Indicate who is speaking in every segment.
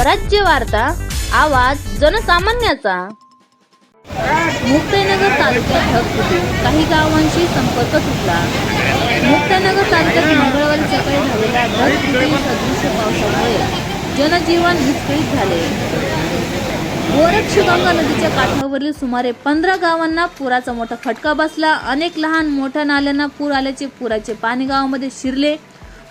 Speaker 1: स्वराज्य वार्ता आवाज जनसामान्याचा. मुक्ताईनगर तालुक्यात ढगफुटी काही गावांशी संपर्क तुटला. मुक्ताईनगर तालुक्यात मंगळवारी सकाळी झालेल्या ढगफुटी सदृश पावसामुळे जनजीवन विस्कळीत झाले. गोरक्षगंगा नदीच्या काठावरील सुमारे पंधरा गावांना पुराचा मोठा फटका बसला. अनेक लहान मोठ्या नाल्यांना पूर आल्याचे पुराचे पाणी गावामध्ये शिरले.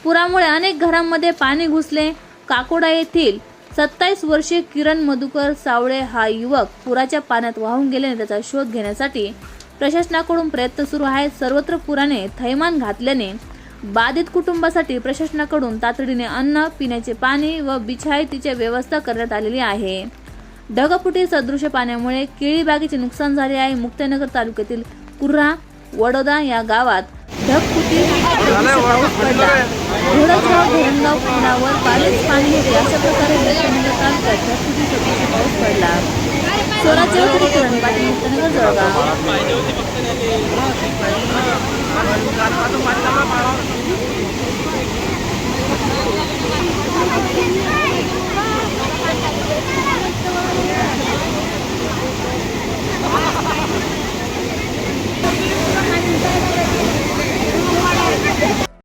Speaker 1: पुरामुळे अनेक घरांमध्ये पाणी घुसले. काकोडा येथील सत्तावीस वर्षीय किरण मधुकर सावळे हा युवक पुराच्या पाण्यात वाहून गेल्याने त्याचा शोध घेण्यासाठी प्रशासनाकडून प्रयत्न सुरू आहेत. सर्वत्र पुराने थैमान घातल्याने बाधित कुटुंबासाठी प्रशासनाकडून तातडीने अन्न पिण्याचे पाणी व बिछायतीची व्यवस्था करण्यात आलेली आहे. ढगफुटी सदृश पाण्यामुळे केळी बागेचे नुकसान झाले आहे. मुक्तनगर तालुक्यातील कुर्रा वडोदा या गावात ढगफुटी पाऊस पडला. घोडसगाव धरणगाव पुलावर पाणीच पाणी होते. अशा प्रकारे तालुक्यात ढगफुटी सदृश पाऊस पडला. स्वराज्य जळगाव.